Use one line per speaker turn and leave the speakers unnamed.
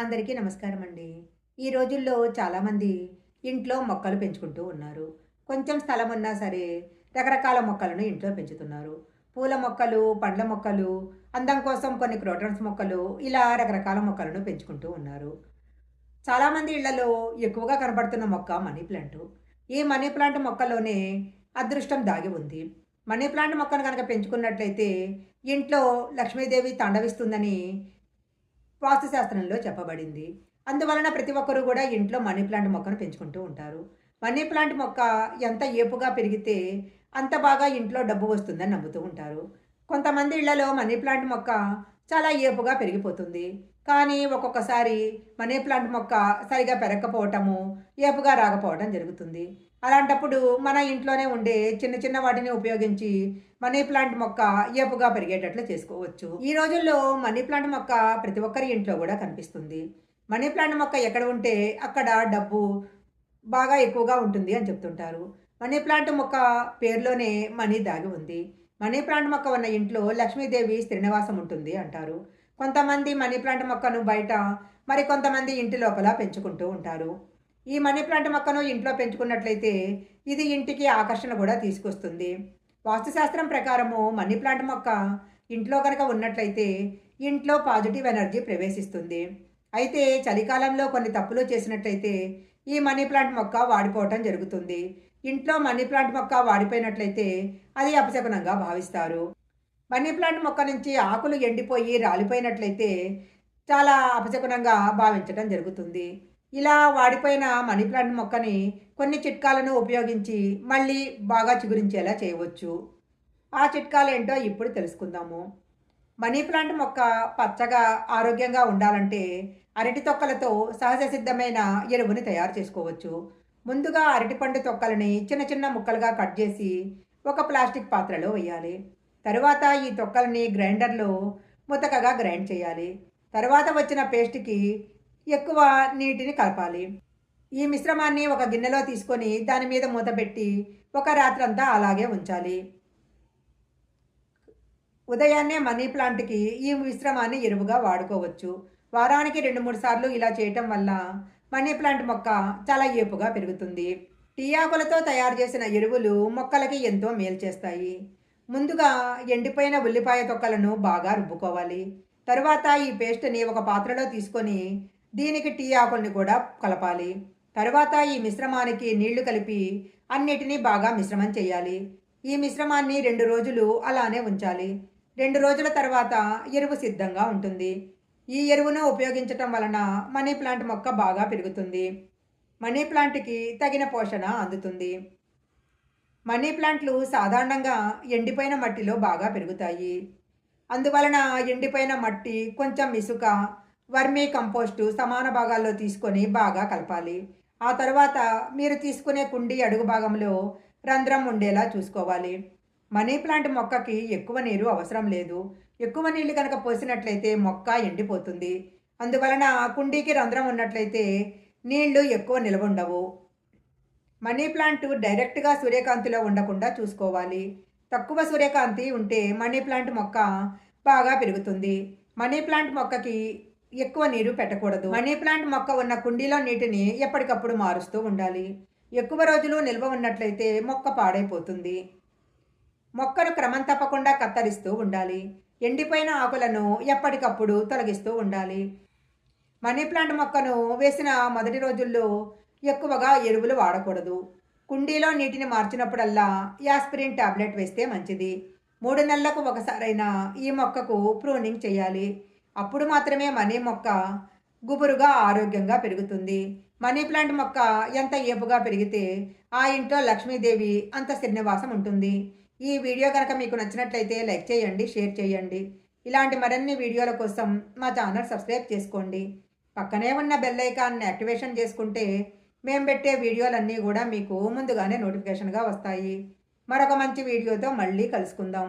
అందరికీ నమస్కారం అండి ఈ రోజుల్లో చాలామంది ఇంట్లో మొక్కలు పెంచుకుంటూ ఉన్నారు. కొంచెం స్థలం ఉన్నా సరే రకరకాల మొక్కలను ఇంట్లో పెంచుతున్నారు. పూల మొక్కలు పండ్ల మొక్కలు అందం కోసం కొన్ని క్రోటన్స్ మొక్కలు ఇలా రకరకాల మొక్కలను పెంచుకుంటూ ఉన్నారు. చాలామంది ఇళ్ళలో ఎక్కువగా కనబడుతున్న మొక్క మనీ ప్లాంట్. ఈ మనీ ప్లాంట్ మొక్కలోనే అదృష్టం దాగి ఉంది. మనీ ప్లాంట్ మొక్కను కనుక పెంచుకున్నట్లయితే ఇంట్లో లక్ష్మీదేవి తాండవిస్తుందని వాస్తుశాస్త్రంలో చెప్పబడింది. అందువలన ప్రతి ఒక్కరూ కూడా ఇంట్లో మనీ ప్లాంట్ మొక్కను పెంచుకుంటూ ఉంటారు. మనీ ప్లాంట్ మొక్క ఎంత ఏపుగా పెరిగితే అంత బాగా ఇంట్లో డబ్బు వస్తుందని నమ్ముతూ ఉంటారు. కొంతమంది ఇళ్ళలో మనీ ప్లాంట్ మొక్క చాలా ఏపుగా పెరిగిపోతుంది. కానీ ఒక్కొక్కసారి మనీ ప్లాంట్ మొక్క సరిగా పెరగకపోవటము ఏపుగా రాకపోవటం జరుగుతుంది. అలాంటప్పుడు మన ఇంట్లోనే ఉండే చిన్న చిన్న వాటిని ఉపయోగించి మనీ ప్లాంట్ మొక్క ఏపుగా పెరిగేటట్లు చేసుకోవచ్చు. ఈ రోజుల్లో మనీ ప్లాంట్ మొక్క ప్రతి ఒక్కరి ఇంట్లో కూడా కనిపిస్తుంది. మనీ ప్లాంట్ మొక్క ఎక్కడ ఉంటే అక్కడ డబ్బు బాగా ఎక్కువగా ఉంటుంది అని చెప్తుంటారు. మనీ ప్లాంట్ మొక్క పేరులోనే మనీ దాగి ఉంది. మనీ ప్లాంట్ మొక్క ఉన్న ఇంట్లో లక్ష్మీదేవి శ్రీనివాసం ఉంటుంది అంటారు. కొంతమంది మనీ ప్లాంట్ మొక్కను బయట మరి కొంతమంది ఇంటి లోపల పెంచుకుంటూ ఉంటారు. ఈ మనీ ప్లాంట్ మొక్కను ఇంట్లో పెంచుకున్నట్లయితే ఇది ఇంటికి ఆకర్షణ కూడా తీసుకొస్తుంది. వాస్తుశాస్త్రం ప్రకారము మనీ ప్లాంట్ మొక్క ఇంట్లో కనుక ఉన్నట్లయితే ఇంట్లో పాజిటివ్ ఎనర్జీ ప్రవేశిస్తుంది. అయితే చలికాలంలో కొన్ని తప్పులు చేసినట్లయితే ఈ మనీ ప్లాంట్ మొక్క వాడిపోవటం జరుగుతుంది. ఇంట్లో మనీ ప్లాంట్ మొక్క వాడిపోయినట్లయితే అది అపశకునంగా భావిస్తారు. మనీ ప్లాంట్ మొక్క నుంచి ఆకులు ఎండిపోయి రాలిపోయినట్లయితే చాలా అపశకునంగా భావించడం జరుగుతుంది. ఇలా వాడిపోయిన మనీ ప్లాంట్ మొక్కని కొన్ని చిట్కాలను ఉపయోగించి మళ్ళీ బాగా చిగురించేలా చేయవచ్చు. ఆ చిట్కాలు ఏంటో ఇప్పుడు తెలుసుకుందాము. మనీ ప్లాంట్ మొక్క పచ్చగా ఆరోగ్యంగా ఉండాలంటే అరటి తొక్కలతో సహజ సిద్ధమైన ఎరువుని తయారు చేసుకోవచ్చు. ముందుగా అరటిపండు తొక్కలని చిన్న చిన్న ముక్కలుగా కట్ చేసి ఒక ప్లాస్టిక్ పాత్రలో వేయాలి. తరువాత ఈ తొక్కల్ని గ్రైండర్లో ముతకగా గ్రైండ్ చేయాలి. తర్వాత వచ్చిన పేస్ట్కి ఎక్కువ నీటిని కలపాలి. ఈ మిశ్రమాన్ని ఒక గిన్నెలో తీసుకొని దాని మీద మూత పెట్టి ఒక రాత్రంతా అలాగే ఉంచాలి. ఉదయాన్నే మనీ ప్లాంట్కి ఈ మిశ్రమాన్ని ఎరువుగా వాడుకోవచ్చు. వారానికి రెండు మూడు సార్లు ఇలా చేయటం వల్ల మనీ ప్లాంట్ మొక్క చాలా ఏపుగా పెరుగుతుంది. టీ ఆకులతో తయారు చేసిన ఎరువులు మొక్కలకి ఎంతో మేలు చేస్తాయి. ముందుగా ఎండిపోయిన ఉల్లిపాయ తొక్కలను బాగా రుబ్బుకోవాలి. తరువాత ఈ పేస్ట్ని ఒక పాత్రలో తీసుకొని దీనికి టీ ఆకుల్ని కూడా కలపాలి. తరువాత ఈ మిశ్రమానికి నీళ్ళు కలిపి అన్నిటినీ బాగా మిశ్రమం చేయాలి. ఈ మిశ్రమాన్ని రెండు రోజులు అలానే ఉంచాలి. రెండు రోజుల తర్వాత ఎరువు సిద్ధంగా ఉంటుంది. ఈ ఎరువును ఉపయోగించటం వలన మనీ ప్లాంట్ మొక్క బాగా పెరుగుతుంది. మనీ ప్లాంట్కి తగిన పోషణ అందుతుంది. మనీ ప్లాంట్లు సాధారణంగా ఎండిపోయిన మట్టిలో బాగా పెరుగుతాయి. అందువలన ఎండిపోయిన మట్టి కొంచెం ఇసుక వర్మీ కంపోస్టు సమాన భాగాల్లో తీసుకొని బాగా కలపాలి. ఆ తర్వాత మీరు తీసుకునే కుండి అడుగు భాగంలో రంధ్రం ఉండేలా చూసుకోవాలి. మనీ ప్లాంట్ మొక్కకి ఎక్కువ నీరు అవసరం లేదు. ఎక్కువ నీళ్ళు కనుక పోసినట్లయితే మొక్క ఎండిపోతుంది. అందువలన కుండీకి రంధ్రం ఉన్నట్లయితే నీళ్ళు ఎక్కువ నిల్వ ఉండవు. మనీ ప్లాంట్ డైరెక్ట్గా సూర్యకాంతిలో ఉండకుండా చూసుకోవాలి. తక్కువ సూర్యకాంతి ఉంటే మనీ ప్లాంట్ మొక్క బాగా పెరుగుతుంది. మనీ ప్లాంట్ మొక్కకి ఎక్కువ నీరు పెట్టకూడదు. మనీ ప్లాంట్ మొక్క ఉన్న కుండీలో నీటిని ఎప్పటికప్పుడు మారుస్తూ ఉండాలి. ఎక్కువ రోజులు నిల్వ ఉన్నట్లయితే మొక్క పాడైపోతుంది. మొక్కను క్రమం తప్పకుండా కత్తరిస్తూ ఉండాలి. ఎండిపోయిన ఆకులను ఎప్పటికప్పుడు తొలగిస్తూ ఉండాలి. మనీ ప్లాంట్ మొక్కను వేసిన మొదటి రోజుల్లో ఎక్కువగా ఎరువులు వాడకూడదు. కుండీలో నీటిని మార్చినప్పుడల్లా యాస్పిరిన్ టాబ్లెట్ వేస్తే మంచిది. మూడు నెలలకు ఒకసారైనా ఈ మొక్కకు ప్రూనింగ్ చేయాలి. అప్పుడు మాత్రమే మనీ మొక్క గుబురుగా ఆరోగ్యంగా పెరుగుతుంది. మనీ ప్లాంట్ మొక్క ఎంత ఏపుగా పెరిగితే ఆ ఇంట్లో లక్ష్మీదేవి అంత శ్రీనివాసం ఉంటుంది. ఈ వీడియో కనుక మీకు నచ్చినట్లయితే లైక్ చేయండి షేర్ చేయండి. ఇలాంటి మరిన్ని వీడియోల కోసం మా ఛానల్ సబ్స్క్రైబ్ చేసుకోండి. పక్కనే ఉన్న బెల్ ఐకాన్ని యాక్టివేషన్ చేసుకుంటే మేము పెట్టే వీడియోలన్నీ కూడా మీకు ముందుగానే నోటిఫికేషన్గా వస్తాయి. మరొక మంచి వీడియోతో మళ్ళీ కలుసుకుందాం.